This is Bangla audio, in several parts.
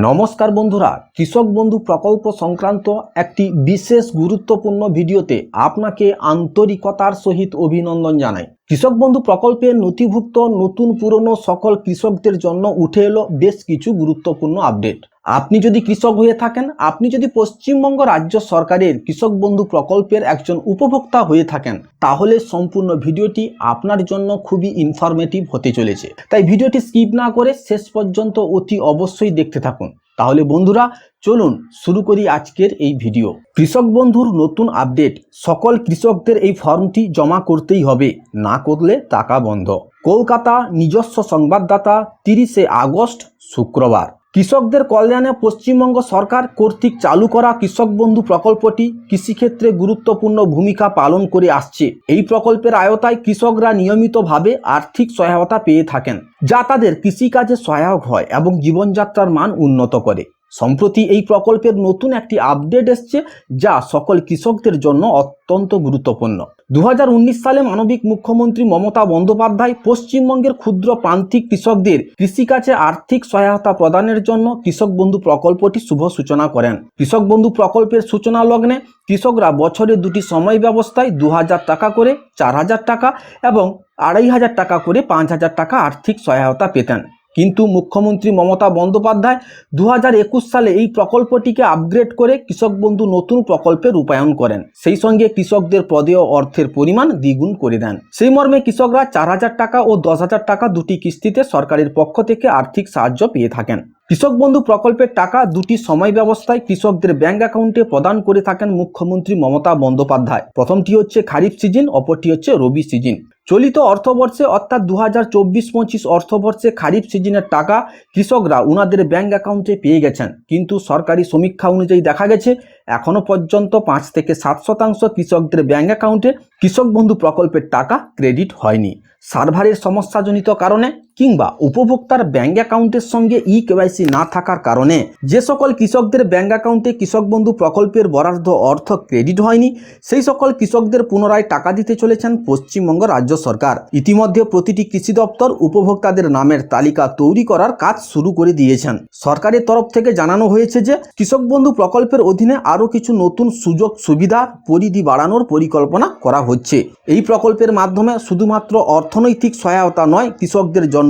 নমস্কার বন্ধুরা, কৃষক বন্ধু প্রকল্প সংক্রান্ত একটি বিশেষ গুরুত্বপূর্ণ ভিডিওতে আপনাকে আন্তরিকতার সহিত অভিনন্দন জানাই। কৃষক বন্ধু প্রকল্পের নথিভুক্ত নতুন পুরনো সকল কৃষকদের জন্য উঠে এলো বেশ কিছু গুরুত্বপূর্ণ আপডেট। আপনি যদি কৃষক হয়ে থাকেন, আপনি যদি পশ্চিমবঙ্গ রাজ্য সরকারের কৃষক বন্ধু প্রকল্পের একজন উপভোক্তা হয়ে থাকেন, তাহলে সম্পূর্ণ ভিডিওটি আপনার জন্য খুবই ইনফরমেটিভ হতে চলেছে। তাই ভিডিওটি স্কিপ না করে শেষ পর্যন্ত অতি অবশ্যই দেখতে থাকুন। তাহলে বন্ধুরা, চলুন শুরু করি আজকের এই ভিডিও। কৃষক বন্ধুর নতুন আপডেট, সকল কৃষকদের এই ফর্মটি জমা করতেই হবে, না করলে টাকা বন্ধ। কলকাতা নিজস্ব সংবাদদাতা, তিরিশে আগস্ট, শুক্রবার। কৃষকদের কল্যাণে পশ্চিমবঙ্গ সরকার কর্তৃক চালু করা কৃষক বন্ধু প্রকল্পটি কৃষিক্ষেত্রে গুরুত্বপূর্ণ ভূমিকা পালন করে আসছে। এই প্রকল্পের আয়তায় কৃষকরা নিয়মিতভাবে আর্থিক সহায়তা পেয়ে থাকেন, যা তাদের কৃষিকাজে সহায়ক হয় এবং জীবনযাত্রার মান উন্নত করে। সম্প্রতি এই প্রকল্পের নতুন একটি আপডেট এসছে যা সকল কৃষকদের জন্য অত্যন্ত গুরুত্বপূর্ণ। দু হাজার উনিশ সালে মানবিক মুখ্যমন্ত্রী মমতা বন্দ্যোপাধ্যায় পশ্চিমবঙ্গের ক্ষুদ্র প্রান্তিক কৃষকদের কৃষিকাজে আর্থিক সহায়তা প্রদানের জন্য কৃষক বন্ধু প্রকল্পটি শুভ সূচনা করেন। কৃষক বন্ধু প্রকল্পের সূচনা লগ্নে কৃষকরা বছরে দুটি সময় ব্যবস্থায় দু হাজার টাকা করে চার হাজার টাকা এবং আড়াই হাজার টাকা করে পাঁচ হাজার টাকা আর্থিক সহায়তা পেতেন। কিন্তু মুখ্যমন্ত্রী মমতা বন্দ্যোপাধ্যায় দু হাজার একুশ সালে এই প্রকল্পটিকে আপগ্রেড করে কৃষক বন্ধু নতুন প্রকল্পে রূপায়ণ করেন। সেই সঙ্গে কৃষকদের প্রদেয় অর্থের পরিমাণ দ্বিগুণ করে দেন। সেই মর্মে কৃষকরা চার হাজার টাকা ও দশ হাজার টাকা দুটি কিস্তিতে সরকারের পক্ষ থেকে আর্থিক সাহায্য পেয়ে থাকেন। কৃষক বন্ধু প্রকল্পের টাকা দুটি সময় ব্যবস্থায় কৃষকদের ব্যাংক অ্যাকাউন্টে প্রদান করে থাকেন মুখ্যমন্ত্রী মমতা বন্দ্যোপাধ্যায়। প্রথমটি হচ্ছে খারিফ সিজন, অপরটি হচ্ছে রবি সিজন। চলিত অর্থবর্ষে, অর্থাৎ দু হাজার চব্বিশ পঁচিশ অর্থবর্ষে খারিফ সিজনের টাকা কৃষকরা উনাদের ব্যাংক অ্যাকাউন্টে পেয়ে গেছেন। কিন্তু সরকারি সমীক্ষা অনুযায়ী দেখা গেছে এখনও পর্যন্ত পাঁচ থেকে সাত শতাংশ কৃষকদের ব্যাংক অ্যাকাউন্টে কৃষক বন্ধু প্রকল্পের টাকা ক্রেডিট হয়নি। সার্ভারের সমস্যাজনিত কারণে কিংবা উপভোক্তার ব্যাংক অ্যাকাউন্টের সঙ্গে ই কেওয়াইসি না থাকার কারণে যে সকল কৃষকদের ব্যাংক অ্যাকাউন্টে কৃষক বন্ধু প্রকল্পের বরাদ্দ অর্থ ক্রেডিট হয়নি, সেই সকল কৃষকদের পুনরায় টাকা দিতে চলেছেন পশ্চিমবঙ্গ রাজ্য সরকার। ইতিমধ্যে প্রতিটি কৃষি দপ্তর উপভোক্তাদের নামের তালিকা তৈরি করার কাজ শুরু করে দিয়েছেন। সরকারের তরফ থেকে জানানো হয়েছে যে, কৃষক বন্ধু প্রকল্পের অধীনে আরও কিছু নতুন সুযোগ, সুবিধা, পরিধি বাড়ানোর পরিকল্পনা করা হচ্ছে। এই প্রকল্পের মাধ্যমে শুধুমাত্র অর্থনৈতিক সহায়তা নয়, কৃষকদের জন্য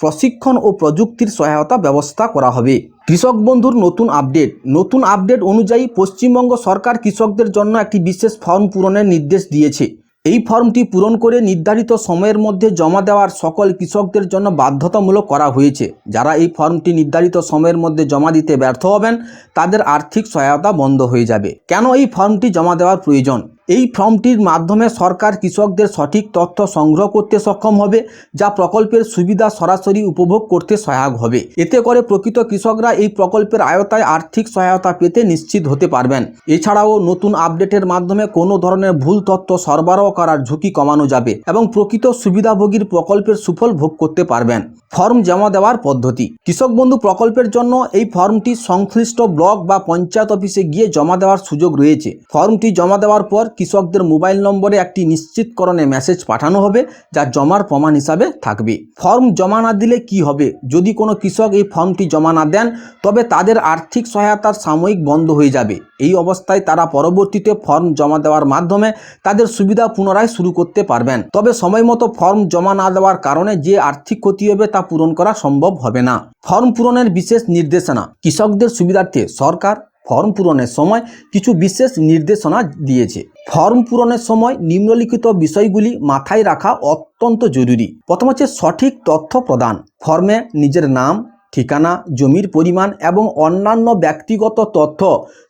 প্রশিক্ষণ ও প্রযুক্তির সহায়তা ব্যবস্থা করা হবে। কৃষক বন্ধুর নতুন আপডেট। নতুন আপডেট অনুযায়ী পশ্চিমবঙ্গ সরকার কৃষকদের জন্য একটি বিশেষ ফর্ম পূরণের নির্দেশ দিয়েছে। এই ফর্মটি পূরণ করে নির্ধারিত সময়ের মধ্যে জমা দেওয়ার সকল কৃষকদের জন্য বাধ্যতামূলক করা হয়েছে। যারা এই ফর্মটি নির্ধারিত সময়ের মধ্যে জমা দিতে ব্যর্থ হবেন, তাদের আর্থিক সহায়তা বন্ধ হয়ে যাবে। কেন এই ফর্মটি জমা দেওয়ার প্রয়োজন? এই ফর্মটির মাধ্যমে সরকার কৃষকদের সঠিক তথ্য সংগ্রহ করতে সক্ষম হবে, যা প্রকল্পের সুবিধা সরাসরি উপভোগ করতে সহায়ক হবে। এতে করে প্রকৃত কৃষকরা এই প্রকল্পের আয়তায় আর্থিক সহায়তা পেতে নিশ্চিত হতে পারবেন। এছাড়াও নতুন আপডেটের মাধ্যমে কোনো ধরনের ভুল তথ্য সরবরাহ করার ঝুঁকি কমানো যাবে এবং প্রকৃত সুবিধাভোগীর প্রকল্পের সুফল ভোগ করতে পারবেন। ফর্ম জমা দেওয়ার পদ্ধতি। কৃষক বন্ধু প্রকল্পের জন্য এই ফর্মটি সংশ্লিষ্ট ব্লক বা পঞ্চায়েত অফিসে গিয়ে জমা দেওয়ার সুযোগ রয়েছে। ফর্মটি জমা দেওয়ার পর কৃষকদের মোবাইল নম্বরে একটি নিশ্চিতকরণে মেসেজ পাঠানো হবে, যা জমার প্রমাণ হিসাবে থাকবে। ফর্ম জমা না দিলে কি হবে? যদি কোনো কৃষক এই ফর্মটি জমা না দেন, তবে তাদের আর্থিক সহায়তার সাময়িক বন্ধ হয়ে যাবে। এই অবস্থায় তারা পরবর্তীতে ফর্ম জমা দেওয়ার মাধ্যমে তাদের সুবিধা পুনরায় শুরু করতে পারবেন। তবে সময় মতো ফর্ম জমা না দেওয়ার কারণে যে আর্থিক ক্ষতি হবে তা পূরণ করা সম্ভব হবে না। ফর্ম পূরণের বিশেষ নির্দেশনা। কৃষকদের সুবিধার্থে সরকার ফর্ম পূরণের সময় কিছু বিশেষ নির্দেশনা দিয়েছে। ফর্ম পূরণের সময় নিম্নলিখিত বিষয়গুলি মাথায় রাখা অত্যন্ত জরুরি। প্রথম হচ্ছে সঠিক তথ্য প্রদান। ফর্মে নিজের নাম, ঠিকানা, জমির পরিমাণ এবং অন্যান্য ব্যক্তিগত তথ্য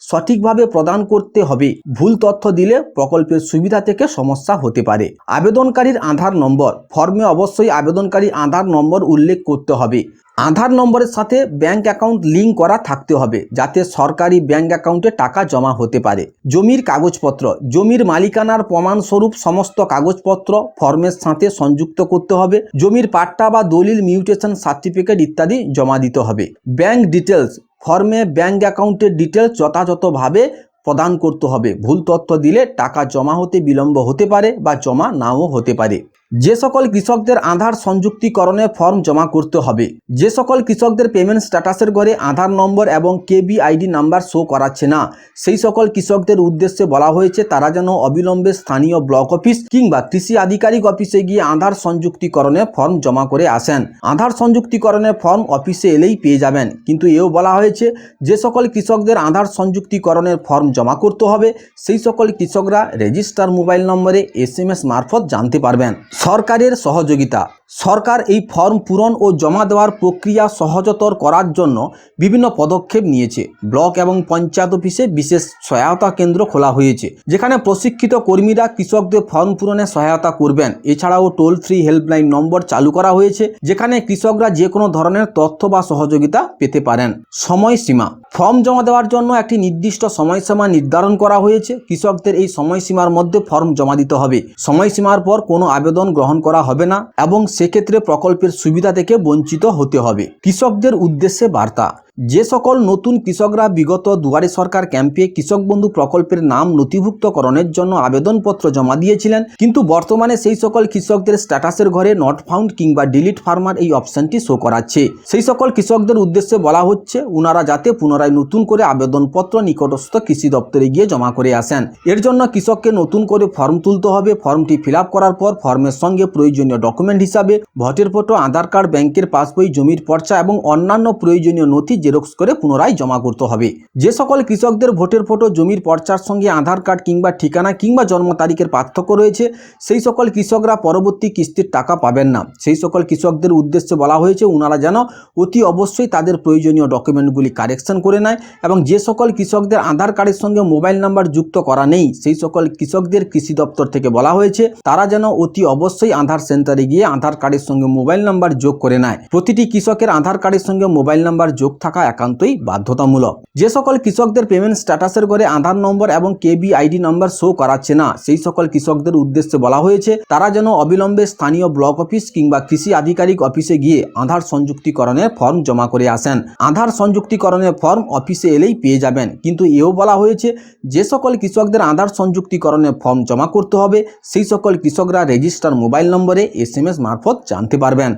সঠিকভাবে প্রদান করতে হবে। ভুল তথ্য দিলে প্রকল্পের সুবিধা থেকে সমস্যা হতে পারে। আবেদনকারীর আধার নম্বর। ফর্মে অবশ্যই আবেদনকারী আধার নম্বর উল্লেখ করতে হবে। আধার নম্বরের সাথে ব্যাংক অ্যাকাউন্ট লিঙ্ক করা থাকতে হবে, যাতে সরকারি ব্যাংক অ্যাকাউন্টে টাকা জমা হতে পারে। জমির কাগজপত্র, জমির মালিকানার প্রমাণস্বরূপ সমস্ত কাগজপত্র ফর্মের সাথে সংযুক্ত করতে হবে, জমির পাট্টা বা দলিল মিউটেশন সার্টিফিকেট ইত্যাদি জমা দিতে হবে। ব্যাংক ডিটেলস ফর্মে ব্যাংক অ্যাকাউন্টের ডিটেলস যথাযথভাবে প্রদান করতে হবে। ভুল তথ্য দিলে টাকা জমা হতে বিলম্ব হতে পারে বা জমা নাও হতে পারে। যে সকল কৃষকদের আধার সংযুক্তিকরণে ফর্ম জমা করতে হবে, যে সকল কৃষকদের পেমেন্ট স্ট্যাটাসের ঘরে আধার নম্বর এবং কেবি আইডি নাম্বার শো করাচ্ছে না, সেই সকল কৃষকদের উদ্দেশ্যে বলা হয়েছে তারা যেন অবিলম্বে স্থানীয় ব্লক অফিস কিংবা কৃষি আধিকারিক অফিসে গিয়ে আধার সংযুক্তিকরণে ফর্ম জমা করে আসেন। আধার সংযুক্তিকরণের ফর্ম অফিসে এলেই পেয়ে যাবেন, কিন্তু এও বলা হয়েছে যে সকল কৃষকদের আধার সংযুক্তিকরণের ফর্ম জমা করতে হবে, সেই সকল কৃষকরা রেজিস্টার মোবাইল নম্বরে এস এম এস মারফত জানতে পারবেন। সরকারের সহযোগিতা। সরকার এই ফর্ম পূরণ ও জমা দেওয়ার প্রক্রিয়া সহজতর করার জন্য বিভিন্ন পদক্ষেপ নিয়েছে। ব্লক এবং পঞ্চায়েত অফিসে বিশেষ সহায়তা কেন্দ্র খোলা হয়েছে, যেখানে প্রশিক্ষিত কর্মীরা কৃষকদের ফর্ম পূরণে সহায়তা করবেন। এছাড়াও টোল ফ্রি হেল্পলাইন নম্বর চালু করা হয়েছে, যেখানে কৃষকরা যে কোনো ধরনের তথ্য বা সহযোগিতা পেতে পারেন। সময়সীমা ফর্ম জমা দেওয়ার জন্য একটি নির্দিষ্ট সময়সীমা নির্ধারণ করা হয়েছে। কৃষকদের এই সময়সীমার মধ্যে ফর্ম জমা দিতে হবে। সময়সীমার পর কোনো আবেদন গ্রহণ করা হবে না এবং সেক্ষেত্রে প্রকল্পের সুবিধা থেকে বঞ্চিত হতে হবে। কৃষকদের উদ্দেশ্যে বার্তা। যে সকল নতুন কৃষকরা বিগত দুয়ারে সরকার ক্যাম্পে কৃষক বন্ধু প্রকল্পের নাম নথিভুক্তকরণের জন্য আবেদনপত্র জমা দিয়েছিলেন, কিন্তু বর্তমানে সেই সকল কৃষকদের স্ট্যাটাসের ঘরে নট ফাউন্ড কিংবা ডিলিট ফার্মার এই অপশনটি শো করাচ্ছে। সেই সকল কৃষকদের উদ্দেশ্যে বলা হচ্ছে ওনারা যাতে পুনরায় নতুন করে আবেদনপত্র নিকটস্থ কৃষি দপ্তরে গিয়ে জমা করে আসেন। এর জন্য কৃষককে নতুন করে ফর্ম তুলতে হবে। ফর্মটি ফিল করার পর ফর্মের সঙ্গে প্রয়োজনীয় ডকুমেন্ট হিসাবে ভোটের ফটো আধার কার্ড ব্যাংকের পাসবই জমির পর্চা এবং অন্যান্য প্রয়োজনীয় নথি জেরক্স করে পুনরায় জমা করতে হবে। যে সকল কৃষকদের ভোটের ফটো, জমির পর্চার সঙ্গে আধার কার্ড কিংবা ঠিকানা কিংবা জন্ম তারিখের পার্থক্য রয়েছে, সেই সকল কৃষকরা পরবর্তী কিস্তির টাকা পাবেন না। সেই সকল কৃষকদের উদ্দেশ্যে বলা হয়েছে ওনারা যেন অতি অবশ্যই তাদের প্রয়োজনীয় ডকুমেন্টগুলি কারেকশন করে নেয় এবং যে সকল কৃষকদের আধার কার্ডের সঙ্গে মোবাইল নাম্বার যুক্ত করা নেই, সেই সকল কৃষকদের কৃষি দপ্তর থেকে বলা হয়েছে, তারা যেন অতি অবশ্যই আধার সেন্টারে গিয়ে আধার কার্ডের সঙ্গে মোবাইল নাম্বার যোগ করে নেয়। প্রতিটি কৃষকের আধার কার্ডের সঙ্গে মোবাইল নাম্বার যোগ থাকা একান্তই বাধ্যতামূলক। যে সকল কৃষকদের পেমেন্ট স্ট্যাটাসের করে আধার নম্বর এবং কেবি আইডি নম্বর শো করাচ্ছে না, সেই সকল কৃষকদের উদ্দেশ্যে বলা হয়েছে, তারা যেন অবিলম্বে স্থানীয় ব্লক অফিস কিংবা কৃষি আধিকারিক অফিসে গিয়ে আধার সংযুক্তিকরণের ফর্ম জমা করে আসেন। আধার সংযুক্তিকরণের ফর্ম অফিসে এলেই পেয়ে যাবেন। কিন্তু এও বলা হয়েছে, যে সকল কৃষকদের আধার সংযুক্তিকরণের ফর্ম জমা করতে হবে, সেই সকল কৃষকরা রেজিস্টার মোবাইল নম্বরে এস মারফত জানতে পারবেন।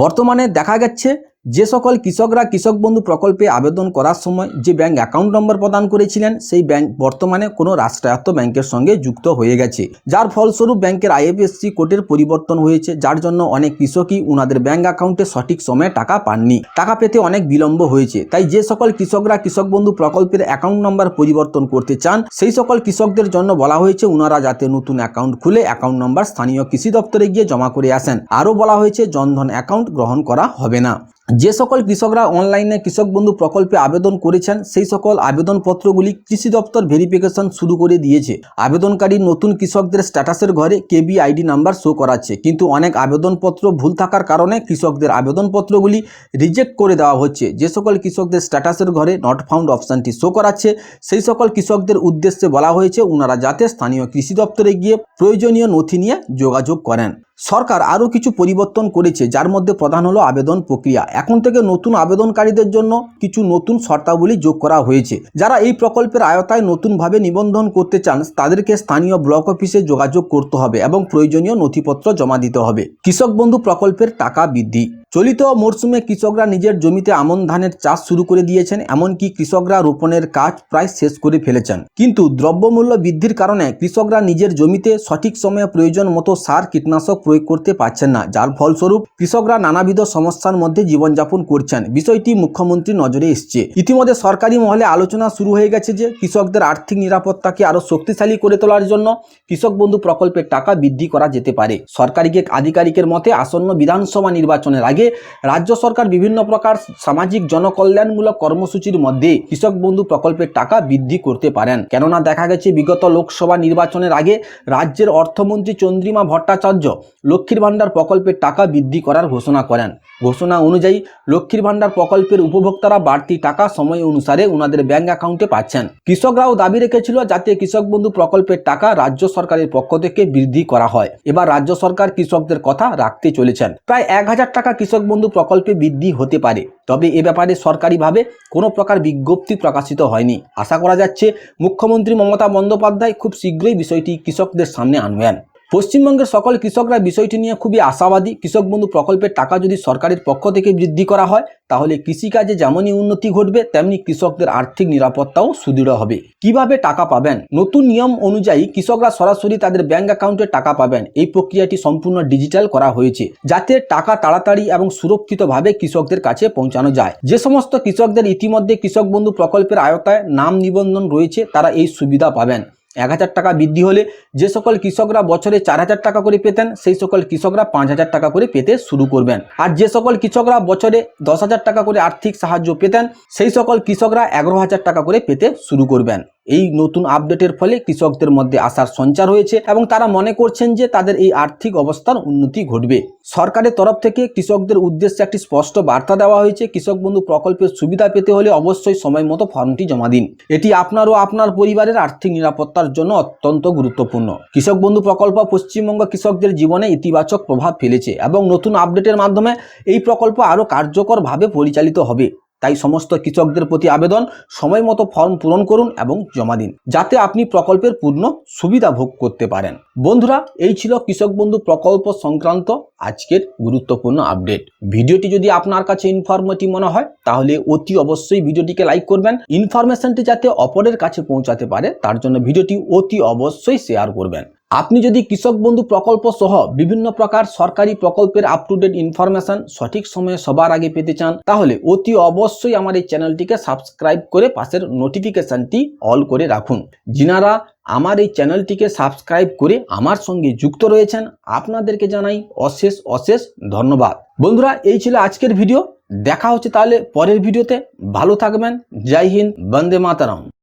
বর্তমানে দেখা যাচ্ছে যে সকল কৃষকরা কৃষক বন্ধু প্রকল্পে আবেদন করার সময় যে ব্যাংক অ্যাকাউন্ট নম্বর প্রদান করেছিলেন, সেই ব্যাংক বর্তমানে কোনো রাষ্ট্রায়ত্ত ব্যাংকের সঙ্গে যুক্ত হয়ে গেছে। যার ফলস্বরূপ ব্যাংকের আইএফএসসি কোডের পরিবর্তন হয়েছে, যার জন্য অনেক কৃষকই উনাদের ব্যাংক অ্যাকাউন্টে সঠিক সময়ে টাকা পাননি। টাকা পেতে অনেক বিলম্ব হয়েছে, তাই যে সকল কৃষকরা কৃষক বন্ধু প্রকল্পের অ্যাকাউন্ট নম্বর পরিবর্তন করতে চান, সেই সকল কৃষকদের জন্য বলা হয়েছে উনারা যাতে নতুন অ্যাকাউন্ট খুলে অ্যাকাউন্ট নম্বর স্থানীয় কৃষি দপ্তরে গিয়ে জমা করে আসেন। আরও বলা হয়েছে, জনধন অ্যাকাউন্ট গ্রহণ করা হবে না। যে সকল কৃষকরা অনলাইনে কৃষক বন্ধু প্রকল্পে আবেদন করেছেন, সেই সকল আবেদনপত্রগুলি কৃষি দপ্তর ভেরিফিকেশন শুরু করে দিয়েছে। আবেদনকারী নতুন কৃষকদের স্ট্যাটাসের ঘরে কেবি আইডি নাম্বার শো করাচ্ছে। কিন্তু অনেক আবেদনপত্র ভুল থাকার কারণে কৃষকদের আবেদনপত্রগুলি রিজেক্ট করে দেওয়া হচ্ছে। যে সকল কৃষকদের স্ট্যাটাসের ঘরে নট ফাউন্ড অপশানটি শো করাচ্ছে, সেই সকল কৃষকদের উদ্দেশ্যে বলা হয়েছে ওনারা যাতে স্থানীয় কৃষি দপ্তরে গিয়ে প্রয়োজনীয় নথি নিয়ে যোগাযোগ করেন। সরকার আরও কিছু পরিবর্তন করেছে, যার মধ্যে প্রধান হলো আবেদন প্রক্রিয়া। এখন থেকে নতুন আবেদনকারীদের জন্য কিছু নতুন শর্তাবলী যোগ করা হয়েছে। যারা এই প্রকল্পের আয়তায় নতুনভাবে নিবন্ধন করতে চান, তাদেরকে স্থানীয় ব্লক অফিসে যোগাযোগ করতে হবে এবং প্রয়োজনীয় নথিপত্র জমা দিতে হবে। কৃষক বন্ধু প্রকল্পের টাকা বৃদ্ধি। চলিত মরশুমে কৃষকরা নিজের জমিতে আমন ধানের চাষ শুরু করে দিয়েছেন, এমনকি কৃষকরা রোপণের কাজ প্রায় শেষ করে ফেলেছেন। কিন্তু দ্রব্যমূল্য বৃদ্ধির কারণে কৃষকরা নিজের জমিতে সঠিক সময়ে প্রয়োজন মতো সার, কীটনাশক প্রয়োগ করতে পারছেন না, যার ফলস্বরূপ কৃষকরা নানাবিধ সমস্যার মধ্যে জীবনযাপন করছেন। বিষয়টি মুখ্যমন্ত্রী নজরে এসছে। ইতিমধ্যে সরকারি মহলে আলোচনা শুরু হয়ে গেছে যে, কৃষকদের আর্থিক নিরাপত্তাকে আরও শক্তিশালী করে তোলার জন্য কৃষক বন্ধু প্রকল্পের টাকা বৃদ্ধি করা যেতে পারে। সরকারি আধিকারিকের মতে, আসন্ন বিধানসভা নির্বাচনের আগে রাজ্য সরকার বিভিন্ন প্রকার সামাজিক জনকল্যাণমূলক কর্মসূচির মধ্যে কৃষক বন্ধু প্রকল্পের টাকা বৃদ্ধি করতে পারেন। কেননা দেখা গেছে বিগত লোকসভা নির্বাচনের আগে রাজ্যের অর্থমন্ত্রী চন্দ্রিমা ভট্টাচার্য লক্ষ্মীর ভাণ্ডার প্রকল্পের টাকা বৃদ্ধি করার ঘোষণা করেন। ঘোষণা অনুযায়ী লক্ষ্মীর ভাণ্ডার প্রকল্পের উপভোক্তারা বাড়তি টাকা সময় অনুসারে ওনাদের ব্যাংক অ্যাকাউন্টে পাচ্ছেন। কৃষকরাও দাবি রেখেছিল যাতে কৃষক বন্ধু প্রকল্পের টাকা রাজ্য সরকারের পক্ষ থেকে বৃদ্ধি করা হয়। এবার রাজ্য সরকার কৃষকদের কথা রাখতে চলেছেন। প্রায় এক হাজার টাকা কৃষক বন্ধু প্রকল্পে বৃদ্ধি হতে পারে। তবে এ ব্যাপারে সরকারিভাবে কোনো প্রকার বিজ্ঞপ্তি প্রকাশিত হয়নি। আশা করা যাচ্ছে, মুখ্যমন্ত্রী মমতা বন্দ্যোপাধ্যায় খুব শীঘ্রই বিষয়টি কৃষকদের সামনে আনবেন। পশ্চিমবঙ্গের সকল কৃষকরা বিষয়টি নিয়ে খুবই আশাবাদী। কৃষক বন্ধু প্রকল্পের টাকা যদি সরকারের পক্ষ থেকে বৃদ্ধি করা হয়, তাহলে কৃষিকাজে যেমনই উন্নতি ঘটবে, তেমনি কৃষকদের আর্থিক নিরাপত্তাও সুদৃঢ় হবে। কীভাবে টাকা পাবেন? নতুন নিয়ম অনুযায়ী কৃষকরা সরাসরি তাদের ব্যাংক অ্যাকাউন্টে টাকা পাবেন। এই প্রক্রিয়াটি সম্পূর্ণ ডিজিটাল করা হয়েছে, যাতে টাকা তাড়াতাড়ি এবং সুরক্ষিতভাবে কৃষকদের কাছে পৌঁছানো যায়। যে সমস্ত কৃষকদের ইতিমধ্যে কৃষক বন্ধু প্রকল্পের আয়তায় নাম নিবন্ধন রয়েছে, তারা এই সুবিধা পাবেন। এক হাজার টাকা বৃদ্ধি হলে যে সকল কৃষকরা বছরে চার হাজার টাকা করে পেতেন, সেই সকল কৃষকরা পাঁচ হাজার টাকা করে পেতে শুরু করবেন। আর যে সকল কৃষকরা বছরে দশ হাজার টাকা করে আর্থিক সাহায্য পেতেন, সেই সকল কৃষকরা এগারো হাজার টাকা করে পেতে শুরু করবেন। এই নতুন আপডেটের ফলে কৃষকদের মধ্যে আশার সঞ্চার হয়েছে এবং তারা মনে করছেন যে তাদের এই আর্থিক অবস্থার উন্নতি ঘটবে। সরকারের তরফ থেকে কৃষকদের উদ্দেশ্যে একটি স্পষ্ট বার্তা দেওয়া হয়েছে। কৃষক বন্ধু প্রকল্পের সুবিধা পেতে হলে অবশ্যই সময় মতো ফর্মটি জমা দিন। এটি আপনার ও আপনার পরিবারের আর্থিক নিরাপত্তার জন্য অত্যন্ত গুরুত্বপূর্ণ। কৃষক বন্ধু প্রকল্প পশ্চিমবঙ্গ কৃষকদের জীবনে ইতিবাচক প্রভাব ফেলেছে এবং নতুন আপডেটের মাধ্যমে এই প্রকল্প আরও কার্যকরভাবে পরিচালিত হবে। তাই সমস্ত কৃষকদের প্রতি আবেদন, সময় মতো ফর্ম পূরণ করুন এবং জমা দিন, যাতে আপনি প্রকল্পের পূর্ণ সুবিধা ভোগ করতে পারেন। বন্ধুরা, এই ছিল কৃষক বন্ধু প্রকল্প সংক্রান্ত আজকের গুরুত্বপূর্ণ আপডেট। ভিডিওটি যদি আপনার কাছে ইনফরমেটিভ মনে হয়, তাহলে অতি অবশ্যই ভিডিওটিকে লাইক করবেন। ইনফরমেশনটি যাতে অপরের কাছে পৌঁছাতে পারে, তার জন্য ভিডিওটি অতি অবশ্যই শেয়ার করবেন। আপনি যদি কৃষক বন্ধু প্রকল্প সহ বিভিন্ন প্রকার সরকারি প্রকল্পের আপ টু ডেট ইনফরমেশন সঠিক সময়ে সবার আগে পেতে চান, তাহলে অতি অবশ্যই আমার এই চ্যানেলটিকে সাবস্ক্রাইব করে পাশের নোটিফিকেশনটি অল করে রাখুন। যিনারা আমার এই চ্যানেলটিকে সাবস্ক্রাইব করে আমার সঙ্গে যুক্ত রয়েছেন, আপনাদেরকে জানাই অশেষ অশেষ ধন্যবাদ। বন্ধুরা, এই ছিল আজকের ভিডিও দেখা হচ্ছে তাহলে পরের ভিডিওতে ভালো থাকবেন। জয় হিন্দ, বন্দে মাতারাম।